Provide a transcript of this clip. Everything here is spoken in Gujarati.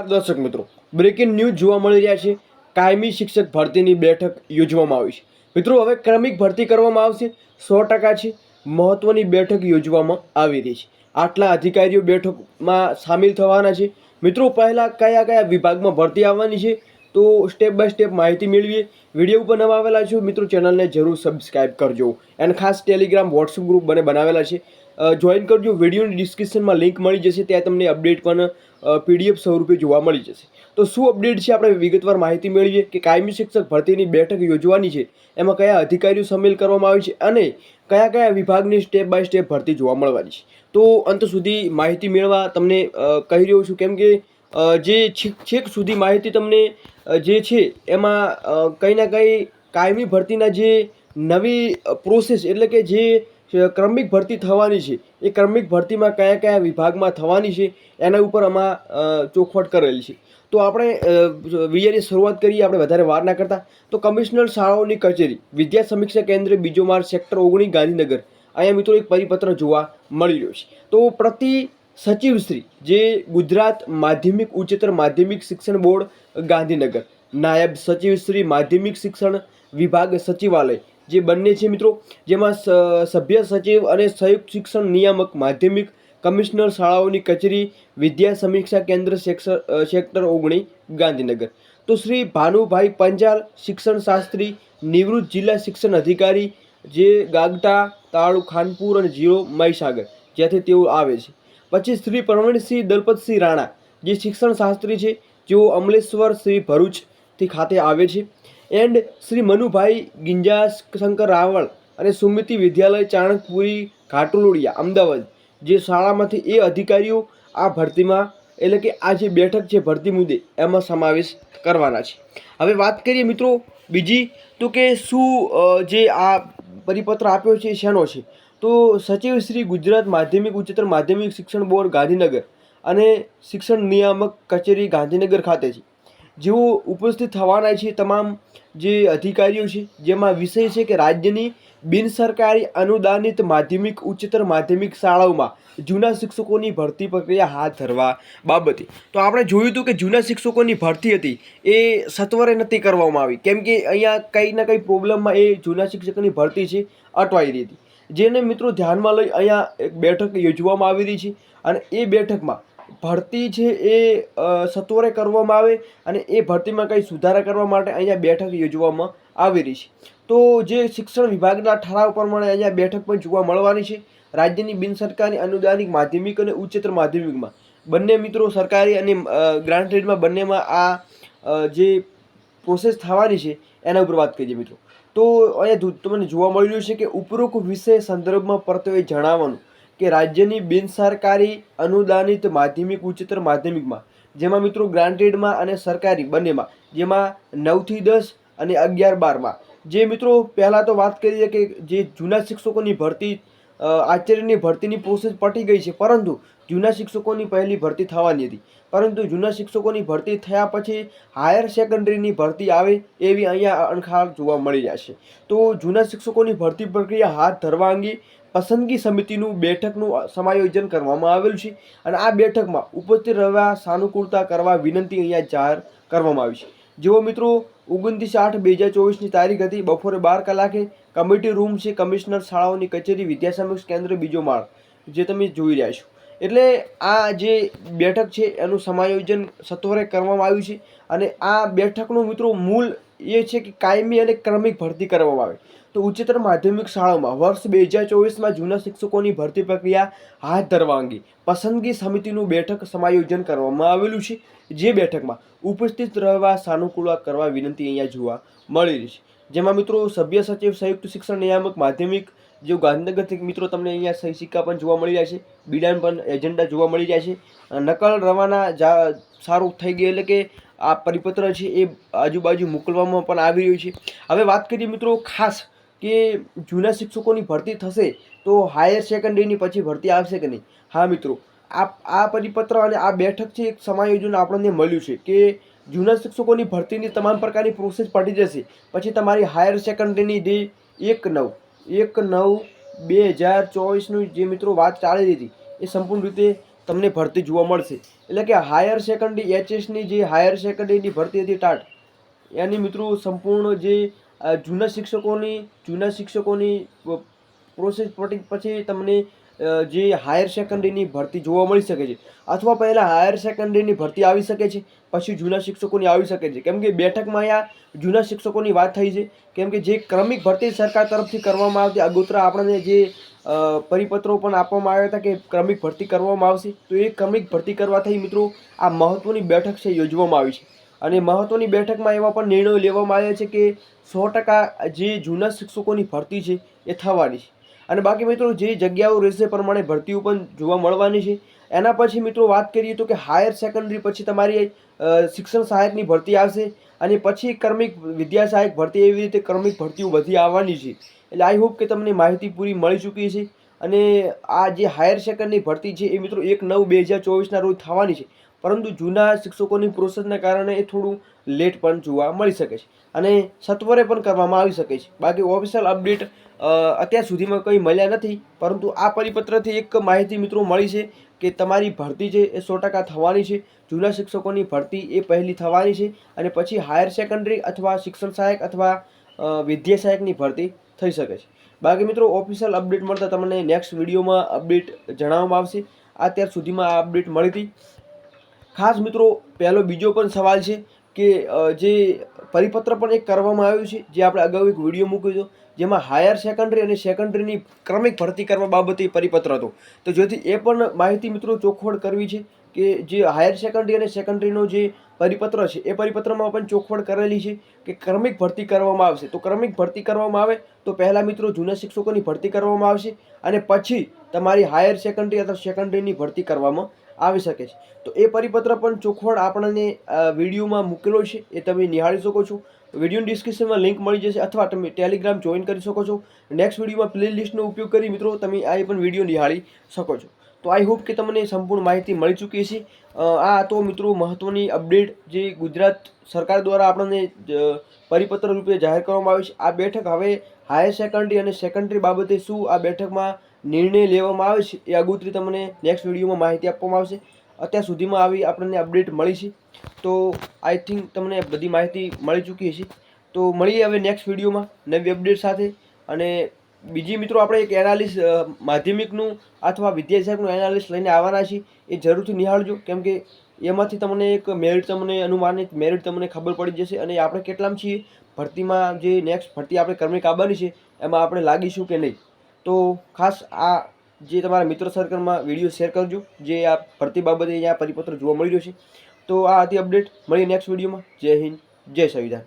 દર્શક મિત્રો. બ્રેકિંગ ન્યૂઝ જોવા મળી રહ્યા છે. કાયમી શિક્ષક ભરતીની બેઠક યોજવામાં આવી છે. મિત્રો, હવે ક્રમિક ભરતી કરવામાં આવશે. સો ટકા છે. મહત્ત્વની બેઠક યોજવામાં આવી રહી છે. આટલા અધિકારીઓ બેઠકમાં સામેલ થવાના છે. મિત્રો, પહેલાં કયા કયા વિભાગમાં ભરતી આવવાની છે? તો સ્ટેપ બાય સ્ટેપ માહિતી મેળવીએ. વીડિયો ઉપર નવા આવેલા છો મિત્રો, ચેનલને જરૂર સબસ્ક્રાઇબ કરજો. એન્ડ ખાસ ટેલિગ્રામ વોટ્સઅપ ગ્રુપ બને બનાવેલા છે. જોઈન કરજો. વિડીયોની ડિસ્ક્રિપ્શનમાં લિંક મળી જશે. ત્યાં તમને અપડેટ પણ પીડીએફ સ્વરૂપે જોવા મળી જશે. તો શું અપડેટ છે? આપણે વિગતવાર માહિતી મેળવીએ કે કાયમી શિક્ષક ભરતીની બેઠક યોજવાની છે. એમાં કયા અધિકારીઓ સામેલ કરવામાં આવે છે અને કયા કયા વિભાગની સ્ટેપ બાય સ્ટેપ ભરતી જોવા મળવાની છે? તો અંત સુધી માહિતી મેળવા તમને કહી રહ્યો છું કેમ કે જે છેક સુધી માહિતી તમને જે છે એમાં કંઈ ના કંઈ કાયમી ભરતીના જે નવી પ્રોસેસ એટલે કે જે ક્રમિક ભરતી થવાની છે, એ ક્રમિક ભરતીમાં કયા કયા વિભાગમાં થવાની છે, એના ઉપર આમાં ચોખવટ કરેલી છે. તો આપણે વિડીયોની શરૂઆત કરીએ આપણે વધારે વાર ના કરતા. તો કમિશનર શાળાઓની કચેરી, વિદ્યા સમીક્ષા કેન્દ્ર બીજો માર્ગ સેક્ટર ઓગણીસ ગાંધીનગર. અહીંયા મિત્રો એક પરિપત્ર જોવા મળી રહ્યો છે. તો પ્રતિ સચિવશ્રી જે ગુજરાત માધ્યમિક ઉચ્ચતર માધ્યમિક શિક્ષણ બોર્ડ ગાંધીનગર. નાયબ સચિવશ્રી માધ્યમિક શિક્ષણ વિભાગ સચિવાલય. જે બંને છે મિત્રો, જેમાં સભ્ય સચિવ અને સંયુક્ત શિક્ષણ નિયામક, માધ્યમિક કમિશનર શાળાઓની કચેરી, વિદ્યા સમીક્ષા કેન્દ્ર સેક્ટર ઓગણી, ગાંધીનગર. તો શ્રી ભાનુભાઈ પંજાલ, શિક્ષણ શાસ્ત્રી, નિવૃત્ત જિલ્લા શિક્ષણ અધિકારી, જે ગાગટા, તાળુ, ખાનપુર અને જીરો મહીસાગર, જ્યાંથી તેઓ આવે છે. પછી શ્રી પ્રવીણસિંહ દલપતસિંહ રાણા, જે શિક્ષણ શાસ્ત્રી છે, જેઓ અમલેશ્વર શ્રી ભરૂચથી ખાતે આવે છે. એન્ડ શ્રી મનુભાઈ ગિંજા શંકર રાવળ અને સુમિતિ વિદ્યાલય ચાણકપુરી ઘાટુલોડિયા, અમદાવાદ, જે શાળામાંથી એ અધિકારીઓ આ ભરતીમાં, એટલે કે આ જે બેઠક છે ભરતી મુદ્દે, એમાં સમાવેશ કરવાના છે. હવે વાત કરીએ મિત્રો બીજી, તો કે શું જે આ પરિપત્ર આપ્યો છે એ શેનો છે? તો સચિવ શ્રી ગુજરાત માધ્યમિક ઉચ્ચતર માધ્યમિક શિક્ષણ બોર્ડ ગાંધીનગર અને શિક્ષણ નિયામક કચેરી ગાંધીનગર ખાતે છે. જેઓ ઉપસ્થિત થવાના છે તમામ જે અધિકારીઓ છે, જેમાં વિષય છે કે રાજ્યની બિનસરકારી અનુદાનિત માધ્યમિક, ઉચ્ચતર માધ્યમિક શાળાઓમાં જૂના શિક્ષકોની ભરતી પ્રક્રિયા હાથ ધરવા બાબતે. તો આપણે જોયું હતું કે જૂના શિક્ષકોની ભરતી હતી, એ સત્વરે નથી કરવામાં આવી. કેમ કે અહીંયા કંઈ ના કંઈ પ્રોબ્લેમમાં એ જૂના શિક્ષકોની ભરતી છે, અટવાઈ રહી હતી. જેને મિત્રો ધ્યાનમાં લઈ અહીંયા એક બેઠક યોજવામાં આવી રહી છે અને એ બેઠકમાં ભરતી છે એ સત્વરે કરવામાં આવે અને એ ભરતીમાં કંઈ સુધારા કરવા માટે અહીંયા બેઠક યોજવામાં આવી રહી છે. તો જે શિક્ષણ વિભાગના ઠરાવ પ્રમાણે અહીંયા બેઠક પણ જોવા મળવાની છે. રાજ્યની બિનસરકારી અનુદાનિક માધ્યમિક અને ઉચ્ચતર માધ્યમિકમાં. બંને મિત્રો સરકારી અને ગ્રાન્ટેડમાં બંનેમાં આ જે પ્રોસેસ થવાની છે, એના ઉપર વાત કરીએ મિત્રો. તો અહીંયા તમને જોવા મળી રહ્યું છે કે ઉપરોક્ત વિષય સંદર્ભમાં પરતવે જણાવવાનું. કે રાજ્યની બિનસરકારી અનુદાનિત માધ્યમિક, ઉચ્ચતર માધ્યમિકમાં, જેમાં મિત્રો ગ્રાન્ટેડમાં અને સરકારી બંનેમાં, જેમાં નવથી દસ અને અગિયાર બારમાં. જે મિત્રો પહેલાં તો વાત કરીએ કે જે જૂના શિક્ષકોની ભરતી આચાર્યની ભરતીની પ્રોસેસ પટી ગઈ છે, પરંતુ જૂના શિક્ષકોની પહેલી ભરતી થવાની હતી. પરંતુ જૂના શિક્ષકોની ભરતી થયા પછી હાયર સેકન્ડરીની ભરતી આવે એવી અહીંયા અણખાર જોવા મળી છે. તો જૂના શિક્ષકોની ભરતી પ્રક્રિયા હાથ ધરવા અંગે પસંદગી સમિતિનું બેઠકનું સમાયોજન કરવામાં આવેલું છે અને આ બેઠકમાં ઉપસ્થિત રહેવા સાનુકૂળતા કરવા વિનંતી અહીંયા જાહેર કરવામાં આવી છે. જેઓ મિત્રો, ઓગણત્રીસ આઠ બે હજાર ચોવીસની તારીખ હતી. બપોરે બાર કલાકે કમિટી રૂમ છે કમિશનર શાળાઓની કચેરી વિદ્યા કેન્દ્ર બીજો માળ, જે તમે જોઈ રહ્યા છો. એટલે આ જે બેઠક છે એનું સમાયોજન સત્વરે કરવામાં આવ્યું છે અને આ બેઠકનું મિત્રો મૂળ એ છે કે કાયમી અને ક્રમિક ભરતી કરવામાં આવે. તો ઉચ્ચતર માધ્યમિક શાળાઓમાં વર્ષ બે હજાર ચોવીસમાં જૂના શિક્ષકોની ભરતી પ્રક્રિયા હાથ ધરવા અંગે પસંદગી સમિતિનું બેઠક સમાયોજન કરવામાં આવેલું છે, જે બેઠકમાં ઉપસ્થિત રહેવા સાનુકૂળ કરવા વિનંતી અહીંયા જોવા મળી રહી છે. જેમાં મિત્રો સભ્ય સચિવ, સંયુક્ત શિક્ષણ નિયામક, માધ્યમિક જો ગાંધીનગરથી મિત્રો તમને અહીંયા સહી સિક્કા પણ જોવા મળી રહ્યા છે, બિડાન પણ એજન્ડા જોવા મળી રહ્યા છે. નકલ રવાના જા, સારું થઈ ગયું એટલે કે આ પરિપત્ર છે એ આજુબાજુ મોકલવામાં પણ આવી રહ્યું છે. હવે વાત કરીએ મિત્રો ખાસ કે જૂના શિક્ષકોની ભરતી થશે તો હાયર સેકન્ડરીની પછી ભરતી આવશે કે નહીં? હા, મિત્રો. આ આ પરિપત્ર અને આ બેઠક છે એક સમાયોજન આપણને મળ્યું છે કે જૂના શિક્ષકોની ભરતીની તમામ પ્રકારની પ્રોસેસ પડી જશે. પછી તમારી હાયર સેકન્ડરીની જે એક નવ એક નવ બે હજાર ચોવીસનું જે મિત્રો વાત ચાલી રહી હતી એ સંપૂર્ણ રીતે તમને ભરતી જોવા મળશે. એટલે કે હાયર સેકન્ડરી એચએસની જે હાયર સેકન્ડરીની ભરતી હતી ટાટ, એની મિત્રો સંપૂર્ણ જે જૂના શિક્ષકોની જૂના શિક્ષકોની પ્રોસેસ પછી તમને જે હાયર સેકન્ડરીની ભરતી જોવા મળી શકે છે. અથવા પહેલાં હાયર સેકન્ડરીની ભરતી આવી શકે છે, પછી જૂના શિક્ષકોની આવી શકે છે. કેમ કે બેઠકમાં અહીંયા જૂના શિક્ષકોની વાત થઈ છે. કેમ કે જે ક્રમિક ભરતી સરકાર તરફથી કરવામાં આવતી, અગોતરા આપણને જે પરિપત્રો પણ આપવામાં આવ્યા હતા કે ક્રમિક ભરતી કરવામાં આવશે, તો એ ક્રમિક ભરતી કરવાથી મિત્રો આ મહત્ત્વની બેઠક છે યોજવામાં આવી છે. અને મહત્ત્વની બેઠકમાં એવા પણ નિર્ણયો લેવામાં આવ્યા છે કે સો ટકા જે જૂના શિક્ષકોની ભરતી છે એ થવાની છે. અને બાકી મિત્રો જે જગ્યાઓ રહેશે પ્રમાણે ભરતીઓ પણ જોવા મળવાની છે. એના પછી મિત્રો વાત કરીએ તો કે હાયર સેકન્ડરી પછી તમારી શિક્ષણ સહાયકની ભરતી આવશે અને પછી ક્રમિક વિદ્યા સહાયક ભરતી એવી રીતે કર્મિક ભરતીઓ બધી આવવાની છે. એટલે આઈ હોપ કે તમને માહિતી પૂરી મળી ચૂકી છે અને આ જે હાયર સેકન્ડરી ભરતી છે એ મિત્રો એક નવ બે હજાર ચોવીસના રોજ થવાની છે. પરંતુ જૂના શિક્ષકોની પ્રોસેસના કારણે એ થોડું લેટ પણ જોવા મળી શકે છે. અને સત્વરે પણ કરવામાં આવી શકે છે. બાકી ઓફિશિયલ અપડેટ અત્યાર સુધીમાં કંઈ મળ્યા નથી, પરંતુ આ પરિપત્રથી એક માહિતી મિત્રો મળી છે કે તમારી ભરતી છે એ સો ટકા થવાની છે. જૂના શિક્ષકોની ભરતી એ પહેલી થવાની છે અને પછી હાયર સેકન્ડરી અથવા શિક્ષણ સહાયક અથવા વિદ્યા સહાયકની ભરતી થઈ શકે છે. બાકી મિત્રો ઓફિશિયલ અપડેટ મળતા તમને નેક્સ્ટ વિડીયોમાં અપડેટ જણાવવામાં આવશે. અત્યાર સુધીમાં આ અપડેટ મળી હતી. ખાસ મિત્રો, પહેલો બીજો પણ સવાલ છે કે જે પરિપત્ર પણ એક કરવામાં આવ્યું છે, જે આપણે અગાઉ એક વીડિયો મૂક્યો હતો, જેમાં હાયર સેકન્ડરી અને સેકન્ડરીની ક્રમિક ભરતી કરવા બાબતે પરિપત્ર હતો. તો જેથી એ પણ માહિતી મિત્રો ચોખવડ કરવી છે કે જે હાયર સેકન્ડરી અને સેકન્ડરીનો જે પરિપત્ર છે, એ પરિપત્રમાં પણ ચોખવડ કરેલી છે કે ક્રમિક ભરતી કરવામાં આવશે. તો ક્રમિક ભરતી કરવામાં આવે, તો પહેલાં મિત્રો જૂના શિક્ષકોની ભરતી કરવામાં આવશે અને પછી તમારી હાયર સેકન્ડરી અથવા સેકન્ડરીની ભરતી કરવામાં આવી શકે છે. તો એ પરિપત્ર પણ ચોખવટ આપણને વિડીયોમાં મૂકેલો છે. એ તમે નિહાળી શકો છો. વિડીયોની ડિસ્ક્રિપ્શનમાં લિંક મળી જશે અથવા તમે ટેલિગ્રામ જોઈન કરી શકો છો. નેક્સ્ટ વિડીયોમાં પ્લે લિસ્ટનો ઉપયોગ કરી મિત્રો તમે આ પણ વીડિયો નિહાળી શકો છો. તો આઈ હોપ કે તમને સંપૂર્ણ માહિતી મળી ચૂકી છે આ તો મિત્રો મહત્ત્વની અપડેટ જે ગુજરાત સરકાર દ્વારા આપણને પરિપત્ર રૂપે જાહેર કરવામાં આવી છે. આ બેઠક હવે હાયર સેકન્ડરી અને સેકન્ડરી બાબતે શું આ બેઠકમાં નિર્ણય લેવામાં આવે છે એ આગોતરી તમને નેક્સ્ટ વિડીયોમાં માહિતી આપવામાં આવશે. અત્યાર સુધીમાં આવી આપણને અપડેટ મળી છે. તો આઈ થિંક તમને બધી માહિતી મળી ચૂકી છે તો મળીએ હવે નેક્સ્ટ વિડીયોમાં નવી અપડેટ સાથે. અને બીજી મિત્રો આપણે એક એનાલિસ માધ્યમિકનું અથવા વિદ્યાશાખનું એનાલિસ લઈને આવવાના છીએ. એ જરૂરથી નિહાળજો. કેમ કે એમાંથી તમને એક મેરિટ તમને અનુમાનિત મેરિટ તમને ખબર પડી જશે અને આપણે કેટલામ છીએ? ભરતીમાં જે નેક્સ્ટ ભરતી આપણે કર્મિક આવવાની છે, એમાં આપણે લાગીશું કે નહીં. તો ખાસ આ જે તમારા મિત્ર સર્કલમાં વીડિયો શેર કરજો, જે આ ભરતી બાબતે અહીંયા પરિપત્ર જોવા મળી રહ્યો છે. તો આ હતી અપડેટ મળીએ નેક્સ્ટ વિડીયોમાં જય હિન્દ. જય સંવિધાન.